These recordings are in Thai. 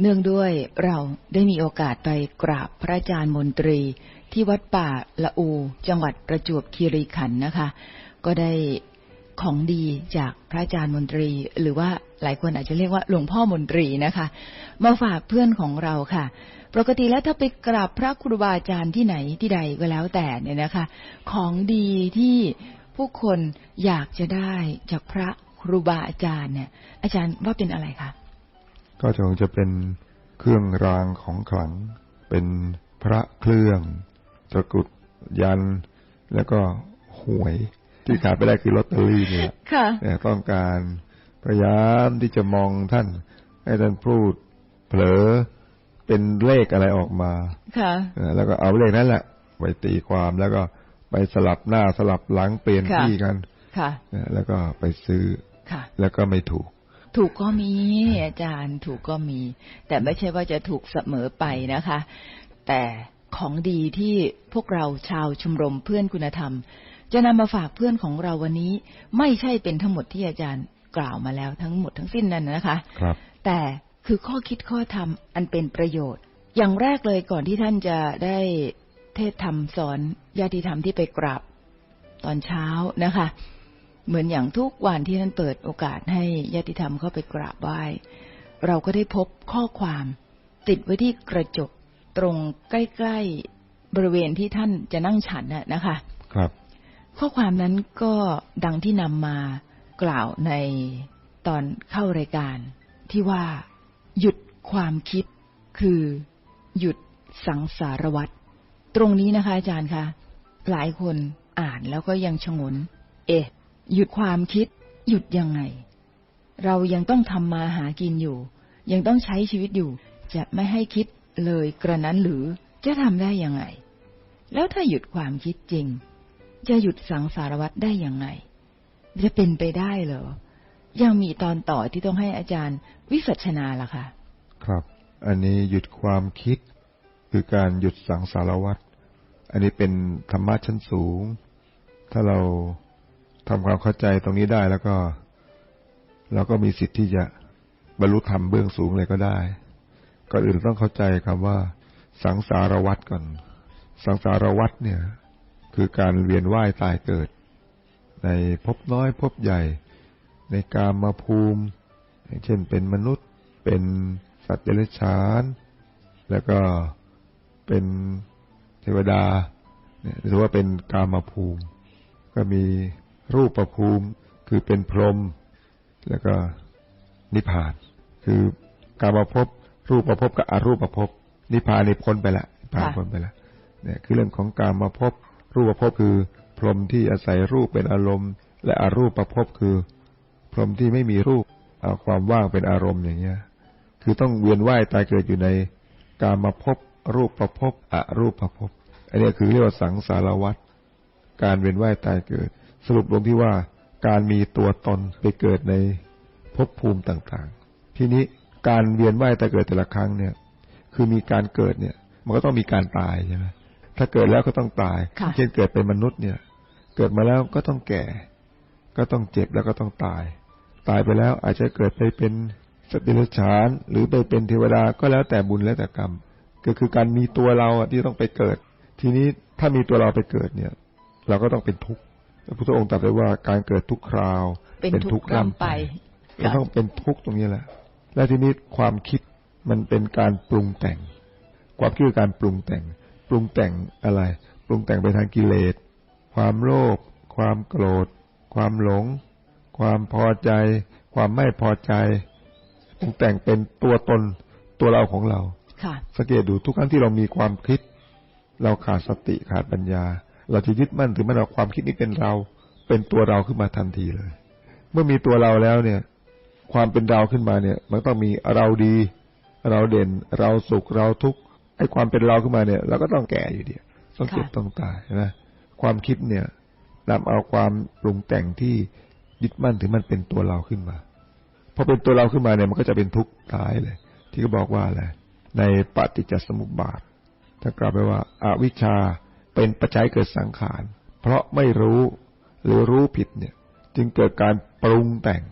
เนื่องด้วยเราได้มีโอกาสไปกราบพระอาจารย์มนตรี ที่วัดป่าละอู จังหวัดประจวบคีรีขันธ์นะคะ ก็ได้ของดีจากพระอาจารย์มนตรี หรือว่าหลายคนอาจจะเรียกว่าหลวงพ่อมนตรีนะคะ มาฝากเพื่อนของเราค่ะ ปกติแล้วถ้าไปกราบพระครูบาอาจารย์ที่ไหนที่ใดก็แล้วแต่เนี่ยนะคะ ของดีที่ผู้คนอยากจะได้จากพระครูบาอาจารย์เนี่ย อาจารย์ว่าเป็นอะไรคะ ก็คงจะเป็นเครื่องรางของขลัง เป็นพระเครื่องตะกรุดยัน แล้วก็หวย ที่ขาดไปได้คือลอตเตอรี่เนี่ยค่ะแต่ต้องการพยายามที่จะมองท่าน ให้ท่านพูดเผลอเป็นเลขอะไรออกมาค่ะเออแล้วก็เอาเลขนั้นแหละไปตีความแล้วก็ไปสลับหน้าสลับหลังเปลี่ยนค่ะที่กัน ค่ะเออแล้วก็ไปซื้อค่ะแล้วก็ไม่ถูก ถูกก็มีอาจารย์ถูกก็มี แต่ไม่ใช่ว่าจะถูกเสมอไปนะคะ แต่ของดีที่พวกเราชาวชมรมเพื่อนคุณธรรม จะนำมาฝากเพื่อนของเราวันนี้ ไม่ใช่เป็นทั้งหมดที่อาจารย์กล่าวมาแล้วทั้งหมดทั้งสิ้นนั่นนะคะครับ แต่คือข้อคิดข้อธรรมอันเป็นประโยชน์ อย่างแรกเลยก่อนที่ท่านจะได้เทศธรรมสอนญาติธรรมที่ไปกราบตอนเช้านะคะ เหมือนอย่างทุกวันที่ท่านเปิดโอกาสให้ญาติธรรมเข้าไปกราบไหว้ เราก็ได้พบข้อความ ติดไว้ที่กระจกตรงใกล้ๆบริเวณที่ท่านจะนั่งฉันน่ะนะคะ ครับ ข้อความนั้นก็ดังที่นำมากล่าวในตอนเข้ารายการที่ว่า หยุดความคิดคือ หยุดสังสารวัตรตรงนี้นะคะอาจารย์คะหลายคนอ่านแล้วก็ยังชงน เอ๊ะ หยุดความคิด หยุดยังไง เรายังต้องทำมาหากินอยู่ ยังต้องใช้ชีวิตอยู่ จะไม่ให้คิดเลยกระนั้นหรือจะทำได้ยังไง แล้วถ้าหยุดความคิดจริง จะหยุดสังสารวัตรได้ยังไง จะเป็นไปได้เหรอ ยังมีตอนต่อที่ต้องให้อาจารย์วิสัชนาล่ะคะครับ อันนี้หยุดความคิด คือการหยุดสังสารวัตรอันนี้เป็นธรรมะชั้นสูง ถ้าเรา ทำความเข้าใจตรงนี้ได้แล้วก็เราก็มีสิทธิ์ที่จะบรรลุธรรมเบื้องสูงเลยก็ได้ก่อนอื่นต้องเข้าใจคำว่า สังสารวัตรก่อน สังสารวัตรเนี่ย คือการเวียนว่ายตายเกิด ในภพน้อยภพใหญ่ ในกามมาภูมิ เช่นเป็นมนุษย์เป็นสัตว์เดรัจฉาน แล้วก็เป็นเทวดาเนี่ยหรือว่าเป็นกามาภูมิ ก็มี รูปประภูมิคือเป็นพรหมแล้วก็นิพพาน คือกามาภพรูปประภพกับอรูปประภพนิพพานนี่พ้นไปละนิพพานค่ะพ้นไปละเนี่ยคือเรื่องของกามาภพรูปประภพคือ พรหมที่อาศัยรูปเป็นอารมณ์ และอรูปประภพคือ พรหมที่ไม่มีรูปเอาความว่างเป็นอารมณ์อย่างเงี้ย คือต้องเวียนว่ายตายเกิดอยู่ในกามาภพรูปประภพอรูปประภพอันเนี้ยคือเรียกว่าสังสารวัฏการเวียนว่ายตายเกิด สรุปลงที่ว่าการมีตัวตนไปเกิดในภพภูมิต่างๆ ทีนี้การเวียนว่ายตายเกิดแต่ละครั้งเนี่ย คือมีการเกิดเนี่ย มันก็ต้องมีการตายใช่ไหมถ้าเกิดแล้วก็ต้องตายค่ะเช่นเกิดเป็นมนุษย์เนี่ย เกิดมาแล้วก็ต้องแก่ ก็ต้องเจ็บแล้วก็ต้องตาย ตายไปแล้วอาจจะเกิดไปเป็นสัตว์เดรัจฉานหรือไปเป็นเทวดาก็แล้วแต่บุญแล้วแต่กรรม ก็คือการมีตัวเราอะที่ต้องไปเกิด ทีนี้ถ้ามีตัวเราไปเกิดเนี่ย เราก็ต้องเป็นทุกข์ พระพุทธองค์ตรัสไว้ว่าการเกิดทุกคราว เป็นทุกข์ร่ำไปเราต้องเป็นทุกข์ตรงนี้แหละ และทีนี้ความคิดมันเป็นการปรุงแต่ง ความคิดคือการปรุงแต่ง ปรุงแต่งอะไร ปรุงแต่งไปทางกิเลส ความโลภความโกรธ ความหลง ความพอใจ ความไม่พอใจ ปรุงแต่งเป็นตัวตนตัวเราของเราค่ะสังเกตดูทุกครั้งที่เรามีความคิด เราขาดสติขาดปัญญา เราจะยึดมั่นถือมั่นว่าความคิดนี้เป็นเรา เป็นตัวเราขึ้นมาทันทีเลย เมื่อมีตัวเราแล้วเนี่ย ความเป็นเราขึ้นมาเนี่ย มันต้องมีเราดี เราเด่น เราสุขเราทุกข์ไอ้ความเป็นเราขึ้นมาเนี่ยเราก็ต้องแก่อยู่ดีต้องเจ็บต้องตายนะความคิดเนี่ยนำเอาความปรุงแต่งที่ยึดมั่นถือมันเป็นตัวเราขึ้นมาพอเป็นตัวเราขึ้นมาเนี่ยมันก็จะเป็นทุกข์ตายเลย ที่เขาบอกว่าอะไรในปฏิจจสมุปบาทถ้ากล่าวไปว่าอาวิชชา เป็นปัจจัยเกิดสังขาร เพราะไม่รู้หรือรู้ผิดเนี่ย จึงเกิดการปรุงแต่ง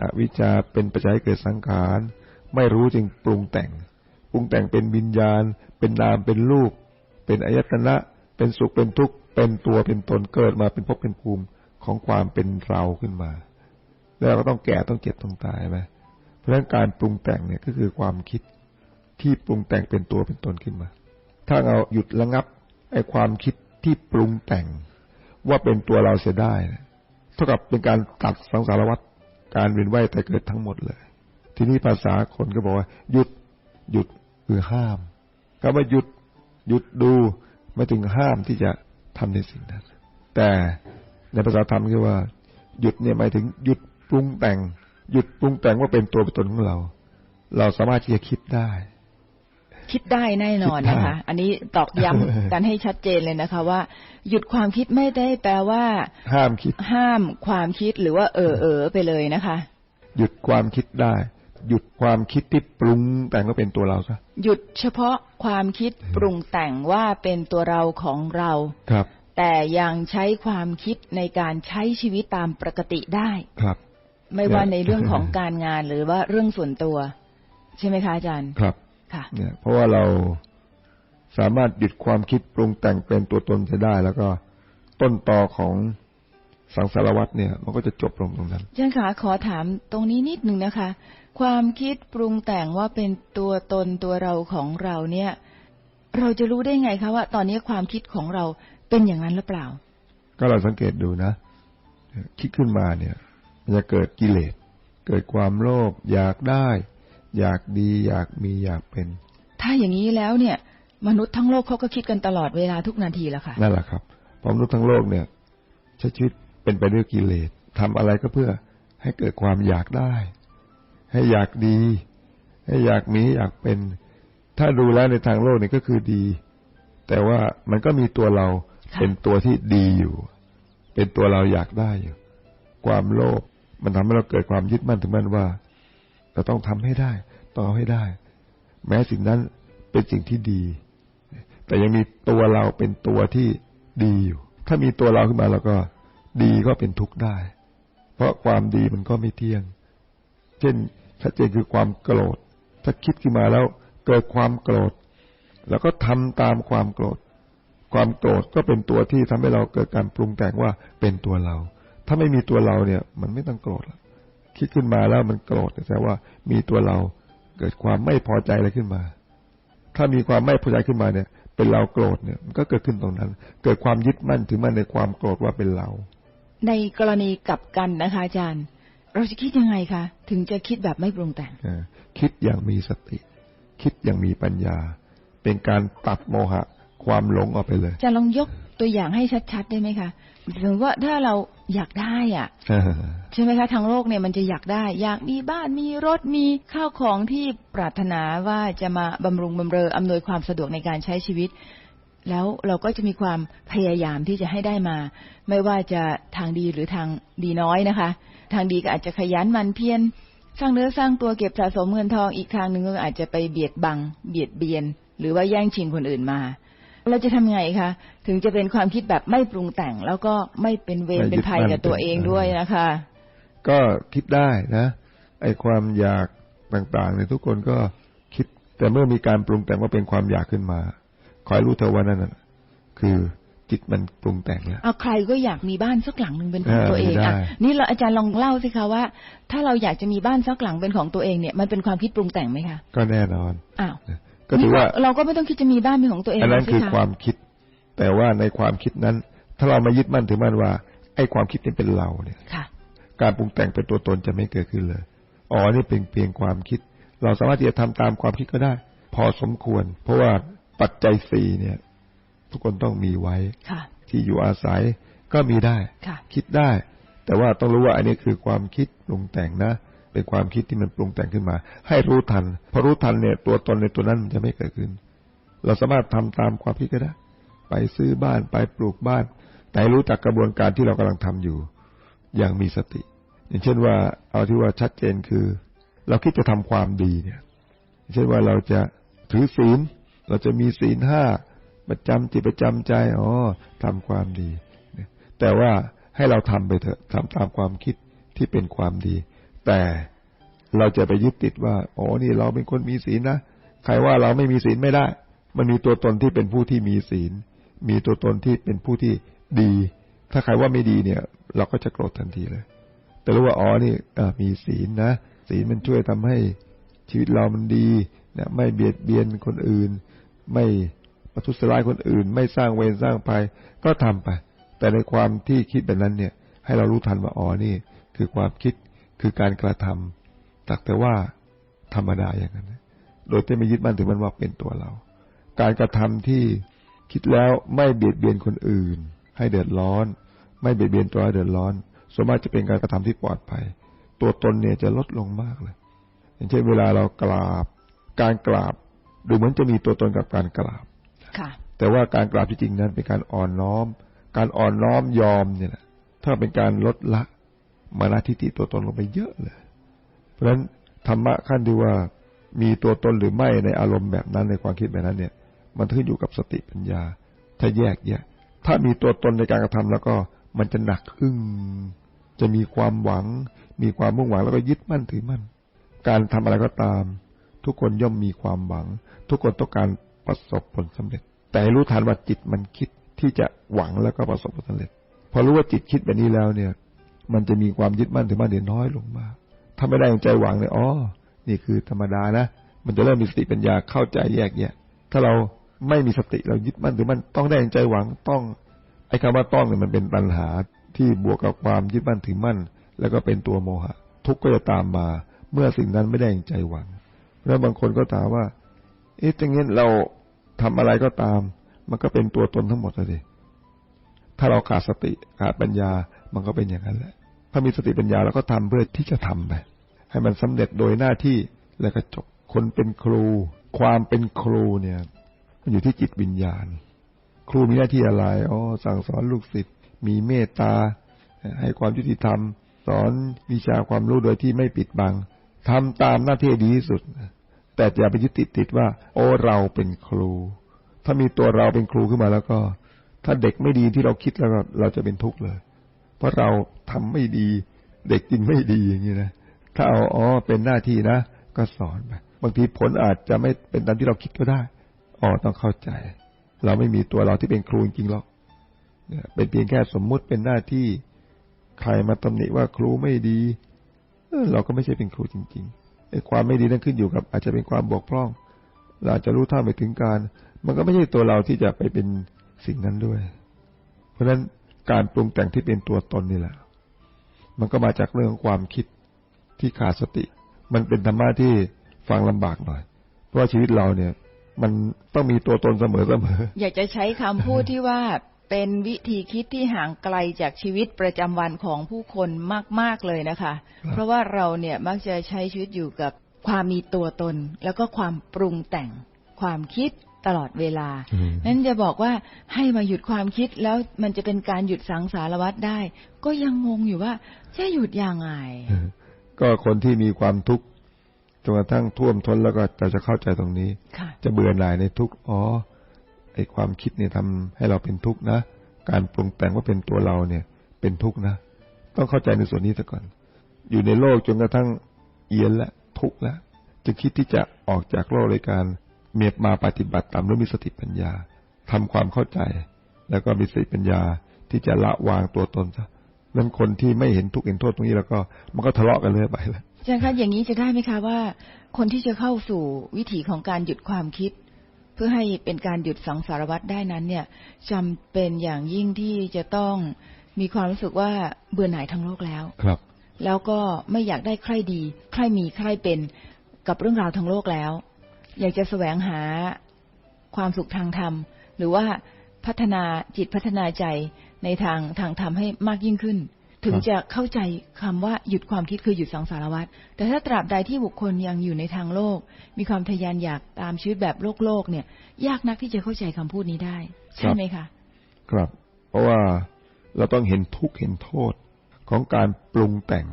อวิชชาเป็นปัจจัยเกิดสังขาร ไม่รู้จึงปรุงแต่ง ปรุงแต่งเป็นวิญญาณ เป็นนามเป็นรูป เป็นอายตนะ เป็นสุขเป็นทุกข์ เป็นตัวเป็นตนเกิดมาเป็นภพเป็นภูมิของความเป็นเราขึ้นมา แล้วเราก็ต้องแก่ต้องเจ็บต้องตายไหมเพราะฉะนั้นการปรุงแต่งเนี่ยก็คือความคิดที่ปรุงแต่งเป็นตัวเป็นตนขึ้นมา ถ้าเราหยุดระงับ ไอ้ความคิดที่ปรุงแต่งว่าเป็นตัวเราเสียได้ เท่ากับเป็นการตัดสังสารวัฏการเวียนว่ายแต่เกิดทั้งหมดเลย ทีนี้ภาษาคนก็บอกว่า หยุดหยุดคือห้ามคำว่าหยุดหยุดดูไม่ถึงห้ามที่จะทำในสิ่งนั้น แต่ในภาษาธรรมคือว่า หยุดเนี่ยหมายถึงหยุดปรุงแต่ง หยุดปรุงแต่งว่าเป็นตัวเป็นตนของเรา เราสามารถที่จะคิดได้ คิดได้แน่นอนนะคะ อันนี้ตอกย้ำกันให้ชัดเจนเลยนะคะ ว่า หยุดความคิดไม่ได้แปลว่า ห้ามคิด ห้ามความคิดหรือว่าเออเออไปเลยนะคะ หยุดความคิดได้ หยุดความคิดที่ปรุงแต่งว่าเป็นตัวเราซะหยุดเฉพาะความคิดปรุงแต่งว่าเป็นตัวเราของเราครับ แต่ยังใช้ความคิดในการใช้ชีวิตตามปกติได้ครับไม่ว่าเนี่ยในเรื่องของการงานหรือว่าเรื่องส่วนตัว ใช่ไหมคะอาจารย์ ครับค่ะ เนี่ย เพราะว่าเราสามารถหยุดความคิดปรุงแต่งเป็นตัวตนจะได้ แล้วก็ต้นตอของสังสารวัฏเนี่ย มันก็จะจบลงตรงนั้นอาจารย์คะขอถามตรงนี้นิดหนึ่งนะคะ ความคิดปรุงแต่งว่าเป็นตัวตนตัวเราของเราเนี่ย เราจะรู้ได้ไงคะว่า ตอนนี้ความคิดของเราเป็นอย่างนั้นหรือเปล่า ก็เราสังเกตดูนะ คิดขึ้นมาเนี่ย มันจะเกิดกิเลสเกิดความโลภอยากได้ อยากดีอยากมีอยากเป็น ถ้าอย่างนี้แล้วเนี่ย มนุษย์ทั้งโลกเขาก็คิดกันตลอดเวลาทุกนาทีแล้วค่ะนั่นแหละครับเพราะมนุษย์ทั้งโลกเนี่ยใช้ชีวิตเป็นไปด้วยกิเลสทำอะไรก็เพื่อให้เกิดความอยากได้ ให้อยากดี ให้อยากมีอยากเป็น ถ้าดูแล้วในทางโลกเนี่ยก็คือดี แต่ว่ามันก็มีตัวเราค่ะเป็นตัวที่ดีอยู่ เป็นตัวเราอยากได้อยู่ ความโลภมันทำให้เราเกิดความยึดมั่นถึงมั่นว่า เราต้องทำให้ได้ ต้อให้ได้ แม้สิ่งนั้นเป็นสิ่งที่ดี แต่ยังมีตัวเราเป็นตัวที่ดีอยู่ ถ้ามีตัวเราขึ้นมาแล้วก็ดีก็เป็นทุกข์ได้ เพราะความดีมันก็ไม่เที่ยง เช่นชัดเจนคือความโกรธ ถ้าคิดขึ้นมาแล้วเกิดความโกรธ แล้วก็ทำตามความโกรธ ความโกรธก็เป็นตัวที่ทำให้เราเกิดการปรุงแต่งว่าเป็นตัวเรา ถ้าไม่มีตัวเราเนี่ย มันไม่ต้องโกรธคิดขึ้นมาแล้วมันโกรธแต่ว่ามีตัวเรา เกิดความไม่พอใจอะไรขึ้นมา ถ้ามีความไม่พอใจขึ้นมาเนี่ย เป็นเราโกรธเนี่ยมันก็เกิดขึ้นตรงนั้น เกิดความยึดมั่นถือมั่นในความโกรธว่าเป็นเรา ในกรณีกลับกันนะคะ อาจารย์ เราจะคิดยังไงคะถึงจะคิดแบบไม่ปรุงแต่งอ่าคิดอย่างมีสติ คิดอย่างมีปัญญา เป็นการตัดโมหะ ความหลงออกไปเลย จะลองยกตัวอย่างให้ชัดๆได้ไหมคะถึงว่าถ้าเราอยากได้อะใช่ไหมคะทางโลกเนี่ยมันจะอยากได้ อยากมีบ้านมีรถมีข้าวของที่ปรารถนาว่าจะมาบำรุงบำเรออำนวยความสะดวกในการใช้ชีวิต แล้วเราก็จะมีความพยายามที่จะให้ได้มา ไม่ว่าจะทางดีหรือทางดีน้อยนะคะ ทางดีก็อาจจะขยันหมันเพียรสร้างเนื้อสร้างตัวเก็บสะสมเงินทองอีกทางหนึ่งก็อาจจะไปเบียดบัง เบียดเบียน หรือว่าแย่งชิงคนอื่นมา เราจะทำไงคะถึงจะเป็นความคิดแบบไม่ปรุงแต่ง แล้วก็ไม่เป็นเวรไม่ยึดเป็นภัยกับตัวมั่นเองเป็นด้วยนะคะ ก็คิดได้นะไอ้ความอยากต่างๆเนี่ยทุกคนก็คิด แต่เมื่อมีการปรุงแต่งว่าเป็นความอยากขึ้นมาคอยรู้เธอะว่านั่นน่ะคือจิตมันปรุงแต่งแล้วเอาใครก็อยากมีบ้านสักหลังหนึ่งเป็นของเออตัวเองไม่ได้อะนี่เราอาจารย์ลองเล่าสิคะว่า ถ้าเราอยากจะมีบ้านสักหลังเป็นของตัวเองเนี่ย มันเป็นความคิดปรุงแต่งไหมคะ ก็แน่นอนอ้าว ก็ถือว่านี่เราก็ไม่ต้องคิดจะมีบ้านเป็นของตัวเองอันนั้นสิคือคะความคิด แต่ว่าในความคิดนั้น ถ้าเรามายึดมั่นถือมั่นว่า ไอ้ความคิดนี้เป็นเราเนี่ยค่ะการปรุงแต่งเป็นตัวตนจะไม่เกิดขึ้นเลยอ๋อนี่เป็นเพียงความคิด เราสามารถที่จะทำตามความคิดก็ได้ พอสมควร เพราะว่าปัจจัยสี่เนี่ย ทุกคนต้องมีไว้ค่ะที่อยู่อาศัยก็มีได้ค่ะคิดได้ แต่ว่าต้องรู้ว่าอันนี้คือความคิดปรุงแต่งนะ เป็นความคิดที่มันปรุงแต่งขึ้นมา ให้รู้ทันพอรู้ทันเนี่ย ตัวตนในตัวนั้นมันจะไม่เกิดขึ้น เราสามารถทำตามความคิดก็ได้ ไปซื้อบ้านไปปลูกบ้าน แต่รู้จักกระบวนการที่เรากำลังทำอยู่ อย่างมีสติ อย่างเช่นว่า เอาที่ว่าชัดเจนคือ เราคิดจะทำความดีเนี่ยอย่างเช่นว่าเราจะถือศีล เราจะมีศีลห้าประจำจิตประจำใจอ๋อทำความดีแต่ว่าให้เราทำไปเถอะทำตามความคิดที่เป็นความดี แต่เราจะไปยึดติดว่าอ๋อนี่เราเป็นคนมีศีลนะใครว่าเราไม่มีศีลไม่ได้ มันมีตัวตนที่เป็นผู้ที่มีศีล มีตัวตนที่เป็นผู้ที่ดี ถ้าใครว่าไม่ดีเนี่ย เราก็จะโกรธทันทีเลย แต่รู้ว่าอ๋อนี่มีศีลนะศีลมันช่วยทำให้ชีวิตเรามันดีนะไม่เบียดเบียนคนอื่น ไม่ประทุษร้ายคนอื่น ไม่สร้างเวรสร้างภัยก็ทำไป แต่ในความที่คิดแบบนั้นเนี่ย ให้เรารู้ทันว่าอ๋อนี่ คือความคิด คือการกระทำตักแต่ว่าธรรมดาอย่างนั้น โดยที่ไม่ยึดมั่นถือมันว่าเป็นตัวเรา การกระทำที่คิดแล้วไม่เบียดเบียนคนอื่น ให้เดือดร้อน ไม่เบียดเบียนตัวให้เดือดร้อนส่วนมากจะเป็นการกระทำที่ปลอดภัย ตัวตนเนี่ยจะลดลงมากเลย อย่างเช่นเวลาเรากราบ การกราบดูเหมือนจะมีตัวตนกับการกราบค่ะ แต่ว่าการกราบที่จริงนั้นเป็นการอ่อนน้อม การอ่อนน้อมยอมเนี่ยนะถ้าเป็นการลดละ มานาทิฏฐิตัวตนลงไปเยอะเลย เพราะฉะนั้นธรรมะขั้นที่ว่ามีตัวตนหรือไม่ในอารมณ์แบบนั้นในความคิดแบบนั้นเนี่ย มันขึ้นอยู่กับสติปัญญา ถ้าแยกแยะถ้ามีตัวตนในการกระทำแล้วก็มันจะหนักอึ้งจะมีความหวัง มีความมุ่งหวังแล้วก็ยึดมั่นถือมั่น การทำอะไรก็ตาม ทุกคนย่อมมีความหวัง ทุกคนต้องการประสบผลสำเร็จ แต่รู้ทันว่าจิตมันคิดที่จะหวังแล้วก็ประสบผลสำเร็จ พอรู้ว่าจิตคิดแบบนี้แล้วเนี่ย มันจะมีความยึดมั่นถือมั่นเดียน้อยลงมาถ้าไม่ได้ใจหวังเนี่ยอ๋อ นี่คือธรรมดานะ มันจะเริ่มมีสติปัญญาเข้าใจแยกแยะ ถ้าเราไม่มีสติเรายึดมั่นถือมั่นต้องได้ใจหวังต้อง ไอ้คำว่าต้องเนี่ยมันเป็นปัญหาที่บวกกับความยึดมั่นถือมั่น แล้วก็เป็นตัวโมหะ ทุกข์ก็จะตามมา เมื่อสิ่งนั้นไม่ได้ใจหวัง แล้วบางคนก็ถามว่า เอ๊ะจังงี้เราทำอะไรก็ตาม มันก็เป็นตัวตนทั้งหมดเลยถ้าเราขาดสติขาดปัญญา มันก็เป็นอย่างนั้นแหละ ถ้ามีสติปัญญาเราก็ทำเพื่อที่จะทำไปให้มันสำเร็จโดยหน้าที่แล้วก็จบคนเป็นครู ความเป็นครูเนี่ยมันอยู่ที่จิตวิญญาณ ครูมีหน้าที่อะไรอ๋อสั่งสอนลูกศิษย์มีเมตตา ให้ความยุติธรรม สอนวิชาความรู้โดยที่ไม่ปิดบังทำตามหน้าที่ดีที่สุด แต่อย่าไปยึดติดติดว่า โอ้เราเป็นครู ถ้ามีตัวเราเป็นครูขึ้นมาแล้วก็ ถ้าเด็กไม่ดีที่เราคิดแล้วเราจะเป็นทุกข์เลย เพราะเราทำไม่ดี เด็กกินไม่ดีอย่างนี้นะถ้าเอาอ๋อเป็นหน้าที่นะ ก็สอนไปบางทีผลอาจจะไม่เป็นตามที่เราคิดก็ได้อ๋อต้องเข้าใจ เราไม่มีตัวเราที่เป็นครูจริงหรอกเป็นเพียงแค่สมมุติเป็นหน้าที่ใครมาตำหนิว่าครูไม่ดีเราก็ไม่ใช่เป็นครูจริงๆไอ้ความไม่ดีนั่นขึ้นอยู่กับ อาจจะเป็นความบกพร่อง เราจะรู้เท่าไม่ถึงการ มันก็ไม่ใช่ตัวเราที่จะไปเป็นสิ่งนั้นด้วย เพราะฉะนั้น การปรุงแต่งที่เป็นตัวตนนี่แหละ มันก็มาจากเรื่องของความคิดที่ขาดสติ มันเป็นธรรมะที่ฟังลำบากหน่อย เพราะว่าชีวิตเราเนี่ย มันต้องมีตัวตนเสมอเสมอ อยากจะใช้คำพูดที่ว่าเป็นวิธีคิดที่ห่างไกลจากชีวิตประจำวันของผู้คนมาก ๆเลยนะคะ เพราะว่าเราเนี่ยมักจะใช้ชีวิตอยู่กับความมีตัวตน แล้วก็ความปรุงแต่ง ความคิด ตลอดเวลานั้นจะบอกว่าให้มาหยุดความคิดแล้วมันจะเป็นการหยุดสังสารวัตรได้ ก็ยังงงอยู่ว่าจะหยุดยังไง ก็คนที่มีความทุกข์จนกระทั่งท่วมท้นแล้วก็จะจะเข้าใจตรงนี้ จะเบื่อหน่ายในทุกข์อ๋อไอ้ความคิดเนี่ยทำให้เราเป็นทุกข์นะ การปรุงแต่งว่าเป็นตัวเราเนี่ย เป็นทุกข์นะ ต้องเข้าใจในส่วนนี้ซะก่อน อยู่ในโลกจนกระทั่งเอียนและทุกข์แล้วจะคิดที่จะออกจากโลกในการ เมียบมาปฏิบัติตามด้วยมีสติปัญญาทำความเข้าใจ แล้วก็มีสติปัญญาที่จะละวางตัวตนซะนั้นคนที่ไม่เห็นทุกข์เห็นโทษตรงนี้แล้วก็มันก็ทะเลาะกันเลยไปแล้วอาจารย์คะอย่างนี้จะได้ไหมคะว่า คนที่จะเข้าสู่วิถีของการหยุดความคิด เพื่อให้เป็นการหยุดสังสารวัตรได้นั้น เนี่ยจำเป็นอย่างยิ่งที่จะต้องมีความรู้สึกว่าเบื่อหน่ายทั้งโลกแล้วครับ แล้วก็ไม่อยากได้ใครดี ใครมีใครเป็นกับเรื่องราวทั้งโลกแล้ว อยากจะแสวงหาความสุขทางธรรม หรือว่าพัฒนาจิตพัฒนาใจในทางทางธรรมให้มากยิ่งขึ้น ถึงจะเข้าใจคำว่าหยุดความคิดคือหยุดสังสารวัฏแต่ถ้าตราบใดที่บุคคลยังอยู่ในทางโลก มีความทยานอยากตามชีวิตแบบโลกโลกเนี่ย ยากนักที่จะเข้าใจคำพูดนี้ได้ ใช่ไหมคะ ครับ เพราะว่าเราต้องเห็นทุกข์เห็นโทษของการปรุงแต่ง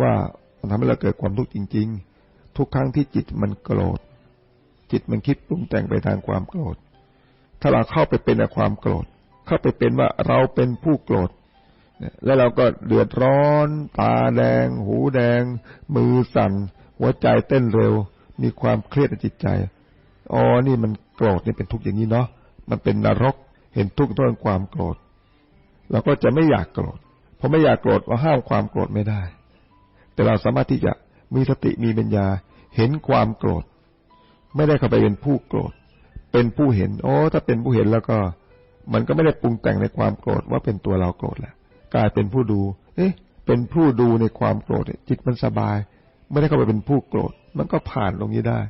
ว่ามันทำให้เราเกิดความทุกข์จริง ๆ ทุกครั้งที่จิตมันโกรธ จิตมันคิดปรุงแต่งไปทางความโกรธ ถ้าเราเข้าไปเป็นความโกรธ เข้าไปเป็นว่าเราเป็นผู้โกรธแล้วเราก็เดือดร้อน ตาแดง หูแดง มือสั่น หัวใจเต้นเร็ว มีความเครียดในจิตใจ อ๋อ นี่มันโกรธนี่เป็นทุกข์อย่างนี้เนาะ มันเป็นนรก เห็นทุกข์ต้นความโกรธ เราก็จะไม่อยากโกรธพอไม่อยากโกรธเราห้ามความโกรธไม่ได้ แต่เราสามารถที่จะมีสติมีปัญญา เห็นความโกรธ ไม่ได้เข้าไปเป็นผู้โกรธ เป็นผู้เห็น โอ้ถ้าเป็นผู้เห็นแล้วก็ มันก็ไม่ได้ปรุงแต่งในความโกรธว่าเป็นตัวเราโกรธแหล้วกลายเป็นผู้ดู เอ๊ะ เป็นผู้ดูในความโกรธจิตมันสบาย ไม่ได้เข้าไปเป็นผู้โกรธ มันก็ผ่านตรงนี้ได้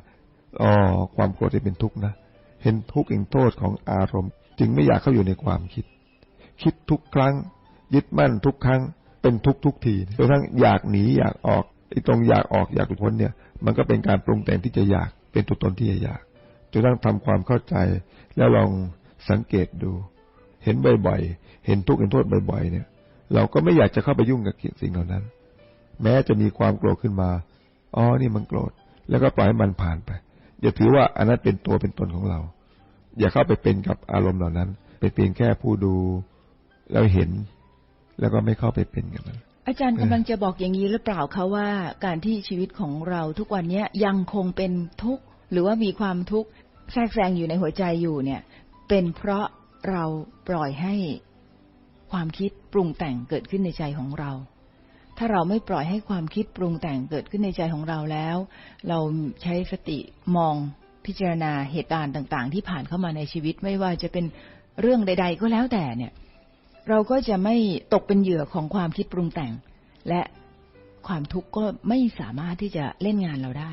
อ๋อความโกรธจะเป็นทุกข์นะเห็นทุกข์เห็นโทษของอารมณ์ จึงไม่อยากเข้าอยู่ในความคิด คิดทุกครั้ง ยึดมั่นทุกครั้ง เป็นทุกทุกทีจนทั้งอยากหนีอยากออกไอ้ตรงอยากออกอยากหลุดพ้นเนี่ย มันก็เป็นการปรุงแต่งที่จะอยาก เป็นตัวตนที่อยากจนทั้งทำความเข้าใจ แล้วลองสังเกตดู เห็นบ่อยๆ เห็นทุกข์เห็นโทษบ่อย ๆ เนี่ย เราก็ไม่อยากจะเข้าไปยุ่งกับสิ่งเหล่านั้น แม้จะมีความโกรธขึ้นมา อ๋อ นี่มันโกรธ แล้วก็ปล่อยให้มันผ่านไป อย่าถือว่าอันนั้นเป็นตัวเป็นตนของเรา อย่าเข้าไปเป็นกับอารมณ์เหล่านั้น เป็นเพียงแค่ผู้ดู แล้วเห็น แล้วก็ไม่เข้าไปเป็นกับมัน อาจารย์กำลังจะบอกอย่างนี้หรือเปล่าคะว่า การที่ชีวิตของเราทุกวันนี้ยังคงเป็นทุกข์ หรือว่ามีความทุกข์แทรกแซงอยู่ในหัวใจอยู่เนี่ย เป็นเพราะเราปล่อยให้ความคิดปรุงแต่งเกิดขึ้นในใจของเรา ถ้าเราไม่ปล่อยให้ความคิดปรุงแต่งเกิดขึ้นในใจของเราแล้ว เราใช้สติมองพิจารณาเหตุการณ์ต่าง ๆ ที่ผ่านเข้ามาในชีวิตไม่ว่าจะเป็นเรื่องใด ๆ ก็แล้วแต่เนี่ย เราก็จะไม่ตกเป็นเหยื่อของความคิดปรุงแต่ง และความทุกข์ก็ไม่สามารถที่จะเล่นงานเราได้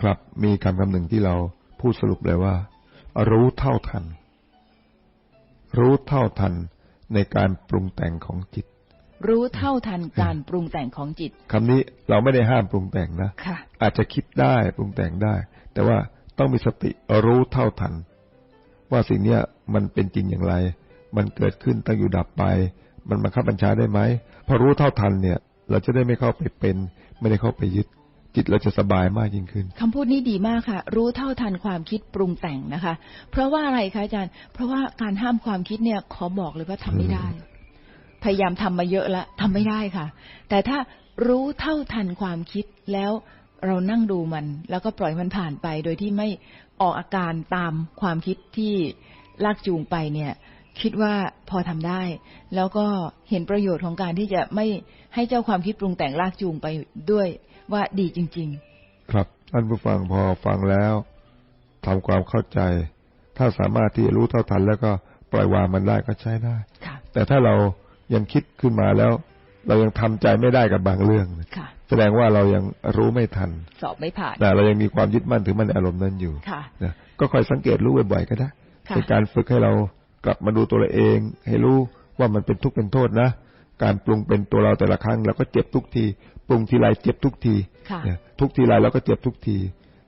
ครับมีคำคำหนึ่งที่เราพูดสรุปเลยว่า รู้เท่าทัน รู้เท่าทันในการปรุงแต่งของจิต รู้เท่าทันการปรุงแต่งของจิตคำนี้เราไม่ได้ห้ามปรุงแต่งนะค่ะอาจจะคิดได้ปรุงแต่งได้ แต่ว่าต้องมีสติรู้เท่าทัน ว่าสิ่งเนี้ยมันเป็นจริงอย่างไร มันเกิดขึ้นตั้งอยู่ดับไป มันบังคับบัญชาได้ไหมพอรู้เท่าทันเนี่ย เราจะได้ไม่เข้าไปเป็น ไม่ได้เข้าไปยึด จิตเราจะสบายมากยิ่งขึ้นคำพูดนี้ดีมากค่ะ รู้เท่าทันความคิดปรุงแต่งนะคะ เพราะว่าอะไรคะอาจารย์ เพราะว่าการห้ามความคิดเนี่ยขอบอกเลยว่าทำไม่ได้ พยายามทำมาเยอะแล้วทำไม่ได้ค่ะ แต่ถ้ารู้เท่าทันความคิดแล้วเรานั่งดูมัน แล้วก็ปล่อยมันผ่านไป โดยที่ไม่ออกอาการตามความคิดที่ลากจูงไปเนี่ย คิดว่าพอทำได้ แล้วก็เห็นประโยชน์ของการที่จะไม่ให้เจ้าความคิดปรุงแต่งลากจูงไปด้วยว่าดีจริงครับท่านผู้ฟังพอฟังแล้วทำความเข้าใจ ถ้าสามารถที่จะรู้เท่าทัน แล้วก็ปล่อยวางมันได้ก็ใช้ได้ๆค่ะแต่ถ้าเรายังคิดขึ้นมาแล้ว เรายังทำใจไม่ได้กับบางเรื่องค่ะแสดงว่าเรายังรู้ไม่ทัน สอบไม่ผ่านแต่เรายังมีความยึดมั่นถือมั่นในอารมณ์นั้นอยู่ค่ะนะก็คอยสังเกตรู้บ่อยๆก็ได้ค่ะเป็นการฝึกให้เรา กลับมาดูตัวเราเอง ให้รู้ว่ามันเป็นทุกข์เป็นโทษนะ การปรุงเป็นตัวเราแต่ละครั้งเราก็เจ็บทุกที ปรุงทีไรเจ็บทุกทีค่ะเนี่ยทุกทีไรเราก็เจ็บทุกที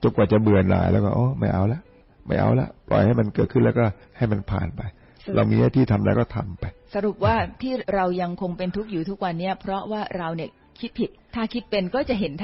จนกว่าจะเบื่อหน่ายแล้วก็อ๋อไม่เอาละไม่เอาละปล่อยให้มันเกิดขึ้นแล้วก็ให้มันผ่านไป เรามีหน้าที่ทำอะไรก็ทำไป สรุปว่าที่เรายังคงเป็นทุกข์อยู่ทุกวันเนี้ยเพราะว่าเราเนี่ยคิดผิด ถ้าคิดเป็นก็จะเห็นทาง